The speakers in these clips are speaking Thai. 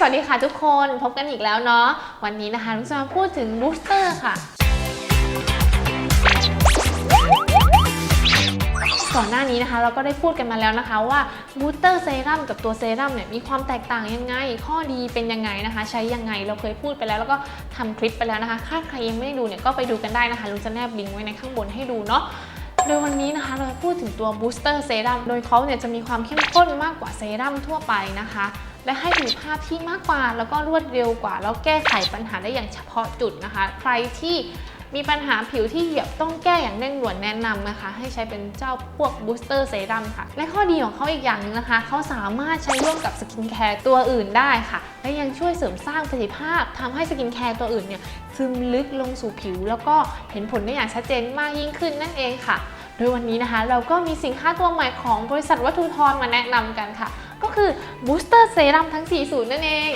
สวัสดีค่ะทุกคนพบกันอีกแล้วเนาะวันนี้นะคะนุ้จะมาพูดถึงบูสเตอร์ค่ะ ก่อนหน้านี้นะคะ เราก็ได้พูดกันมาแล้วนะคะว่าบูสเตอร์เซรั่มกับตัวเซรั่มเนี่ยมีความแตกต่างยังไง ข้อดีเป็นยังไงนะคะ ใช้ยังไงเราเคยพูดไปแล้ว แล้วก็ทำคลิปไปแล้วนะคะถ้าใครยังไม่ได้ดูเนี่ยก็ไปดูกันได้นะคะลุงจะแนบลิงก์ไว้ในข้างบนให้ดูเนาะโดยวันนี้นะคะเราจะพูดถึงตัวบูสเตอร์เซรั่มโดยเขาเนี่ยจะมีความเข้มข้นมากกว่าเซรั่มทั่วไปนะคะ และให้ประสิทธิภาพที่มากกว่า แล้วก็รวดเร็วกว่า แล้วแก้ไขปัญหาได้อย่างเฉพาะจุดนะคะ ใครที่มีปัญหาผิวที่เหยียบต้องแก้อย่างเร่งด่วนแนะนำนะคะ ให้ใช้เป็นเจ้าพวกบูสเตอร์เซรั่มค่ะ และข้อดีของเขาอีกอย่างนึงนะคะ เขาสามารถใช้ร่วมกับสกินแคร์ตัวอื่นได้ค่ะ และยังช่วยเสริมสร้างประสิทธิภาพทำให้สกินแคร์ตัวอื่นเนี่ยซึมลึกลงสู่ผิว แล้วก็เห็นผลได้อย่างชัดเจนมากยิ่งขึ้นนั่นเองค่ะ โดยวันนี้นะคะ เราก็มีสินค้าตัวใหม่ของบริษัทวัตถุทรมาแนะนำกันค่ะ คือบูสเตอร์เซรั่มทั้ง 4 สูตรนั่นเอง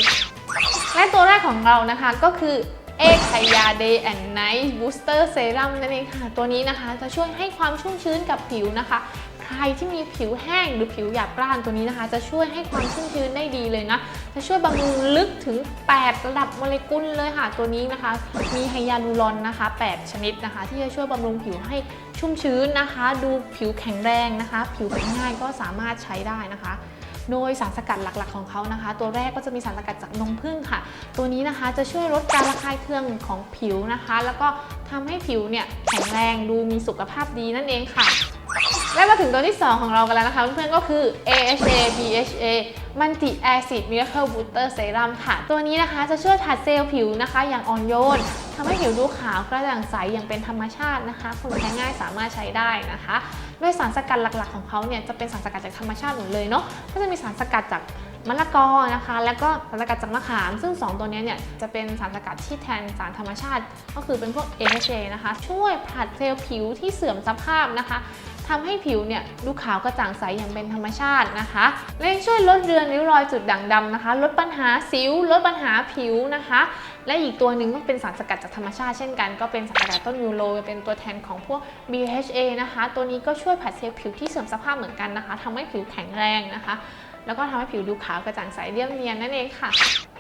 และตัวแรกของเรานะคะก็คือเอคายาเดย์แอนด์ไนท์บูสเตอร์เซรั่มนั่นเองค่ะ ตัวนี้นะคะจะช่วยให้ความชุ่มชื้นกับผิวนะคะ ใครที่มีผิวแห้งหรือผิวหยาบกร้านตัวนี้นะคะ จะช่วยให้ความชุ่มชื้นได้ดีเลยนะ จะช่วยบำรุงลึกถึง 8 ระดับโมเลกุลเลยค่ะ ตัวนี้นะคะ มีไฮยาลูรอนนะคะ 8 ชนิดนะคะ ที่จะช่วยบำรุงผิวให้ชุ่มชื้นนะคะ ดูผิวแข็งแรงนะคะ ผิวแข็งง่ายก็สามารถใช้ได้นะคะ โดยสารสกัดหลักๆของเขานะคะ ตัวแรกก็จะมีสารสกัดจากนมผึ้งค่ะ ตัวนี้นะคะจะช่วยลดการระคายเคืองของผิวนะคะ แล้วก็ทำให้ผิวเนี่ยแข็งแรงดูมีสุขภาพดีนั่นเองค่ะ และมาถึงตัวที่ 2 ของเรากันแล้วนะคะ เพื่อนๆก็คือ AHA BHA Multi Acid Miracle Booster Serum ค่ะ ตัวนี้นะคะจะช่วยผัดเซลล์ผิวนะคะ อย่างอ่อนโยนทำให้ผิวดูขาวกระจ่างใสอย่างเป็นธรรมชาตินะคะ คนใช้ง่ายสามารถใช้ได้นะคะด้วยสารสกัดหลักๆของเขาเนี่ยจะเป็นสารสกัดจากธรรมชาติหมดเลยเนาะก็จะมีสารสกัดจากมะละกอนะคะ แล้วก็สารสกัดจากมะขาม ซึ่ง 2 ตัวเนี้ยเนี่ยจะเป็นสารสกัดที่แทนสารธรรมชาติ ก็คือเป็นพวก AHA นะคะ ช่วยผลัดเซลล์ผิวที่เสื่อมสภาพนะคะ ทำให้ผิวเนี่ยดูขาวกระจ่างใสอย่างเป็นธรรมชาตินะคะและยังช่วยลดเรือนริ้วรอยจุดด่างดำนะคะ ลดปัญหาสิว ลดปัญหาผิวนะคะ และอีกตัวหนึ่งก็เป็นสารสกัดจากธรรมชาติเช่นกัน ก็เป็นสารสกัดต้นยูโรเป็นตัวแทนของพวก BHA นะคะ ตัวนี้ก็ช่วยผัดเซลล์ผิวที่เสื่อมสภาพเหมือนกันนะคะทำให้ผิวแข็งแรงนะคะ แล้วก็ทำให้ผิวดูขาวกระจ่างใสเรียบเนียนนั่นเองค่ะ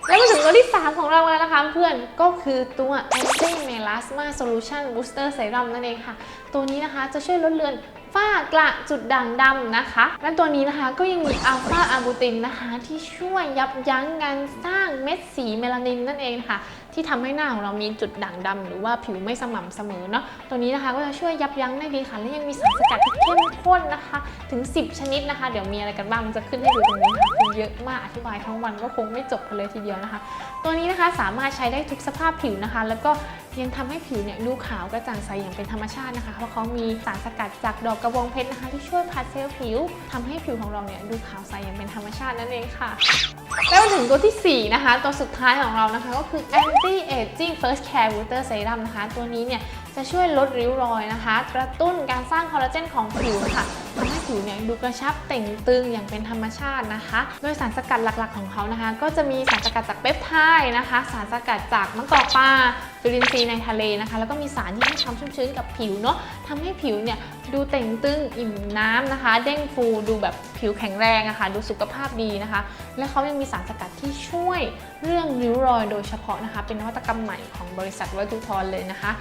แล้วมาถึงตัวที่ 3 ของเราแล้วนะคะเพื่อนก็คือตัว Anti Melasma Solution Booster Serum นั่นเองค่ะ ตัวนี้นะคะจะช่วยลดเลือน ฝ้ากระจุดด่างดำนะคะ และตัวนี้นะคะก็ยังมีอัลฟาอาบูตินนะคะ ที่ช่วยยับยั้งการสร้างเม็ดสีเมลานินนั่นเองค่ะที่ทำให้หน้าของเรามีจุดด่างดำหรือว่าผิวไม่สม่ำเสมอเนาะตัวนี้นะคะก็จะช่วยยับยั้งได้ดีค่ะและยังมีสารสกัดที่เข้มข้นนะคะ ถึง 10 ชนิดนะคะ เดี๋ยวมีอะไรกันบ้างมันจะขึ้นให้ดูตรงนี้ค่ะคือเยอะมากอธิบายทั้งวันก็คงไม่จบกันเลยทีเดียวนะคะ ตัวนี้นะคะสามารถใช้ได้ทุกสภาพผิวนะคะ แล้วก็ยังทำให้ผิวเนี่ยดูขาวกระจ่างใสอย่างเป็นธรรมชาตินะคะ เพราะเขามีสารสกัดจากดอกกระบองเพชรนะคะ ที่ช่วยผัดเซลล์ผิวทำให้ผิวของเราเนี่ยดูขาวใสอย่างเป็นธรรมชาตินั่นเองค่ะ แล้วถึงตัวที่ 4 นะคะ ตัวสุดท้ายของเรานะคะก็คือ anti aging first care booster serum นะคะ ตัวนี้เนี่ย จะช่วยลดริ้วรอยนะคะ กระตุ้นการสร้างคอลลาเจนของผิวค่ะทำให้ผิวเนี่ยดูกระชับเต่งตึงอย่างเป็นธรรมชาตินะคะ โดยสารสกัดหลักๆของเขานะคะ ก็จะมีสารสกัดจากเปปไทด์นะคะ สารสกัดจากมะกอกปลาจุลินทรีย์ในทะเลนะคะ แล้วก็มีสารที่ให้ความชุ่มชื้นกับผิวเนาะทำให้ผิวเนี่ยดูเต่งตึงอิ่มน้ำนะคะ เด้งฟูดูแบบผิวแข็งแรงอะคะ่ะดูสุขภาพดีนะคะ และเขายังมีสารสกัดที่ช่วยเรื่องริ้วรอยโดยเฉพาะนะคะ เป็นนวัตกรรมใหม่ของบริษัทวัตถุทรเลยนะคะ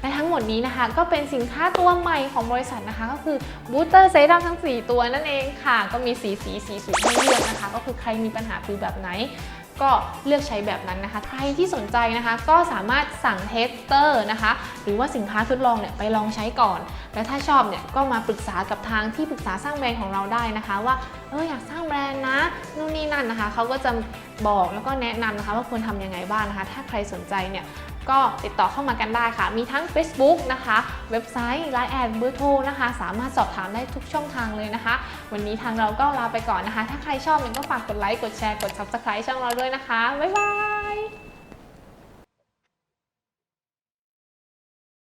และทั้งหมดนี้นะคะก็เป็นสินค้าตัวใหม่ของบริษัทนะคะ ก็คือบูสเตอร์เซรั่มทั้ง 4 ตัวนั่นเองค่ะ ก็มีสีสีสีสูตรให้เลือกนะคะ ก็คือใครมีปัญหาผิวแบบไหนก็เลือกใช้แบบนั้นนะคะ ใครที่สนใจนะคะ ก็สามารถสั่งเทสเตอร์นะคะ หรือว่าสินค้าทดลองเนี่ยไปลองใช้ก่อน และถ้าชอบเนี่ยก็มาปรึกษากับทางที่ปรึกษาสร้างแบรนด์ของเราได้นะคะ ว่าเอออยากสร้างแบรนด์นะนู่นนี่นั่นนะคะเขาก็จะบอกแล้วก็แนะนำนะคะ ว่าควรทำยังไงบ้างนะคะ ถ้าใครสนใจเนี่ย ก็ติดต่อเข้ามากันได้ค่ะ มีทั้ง Facebook นะคะ เว็บไซต์ Line แอดเบอร์โทรนะคะ สามารถสอบถามได้ทุกช่องทางเลยนะคะ วันนี้ทางเราก็ลาไปก่อนนะคะ ถ้าใครชอบเนี่ยก็ฝากกดไลค์กดแชร์กด Subscribe ช่องเราด้วยนะคะ บ๊ายบาย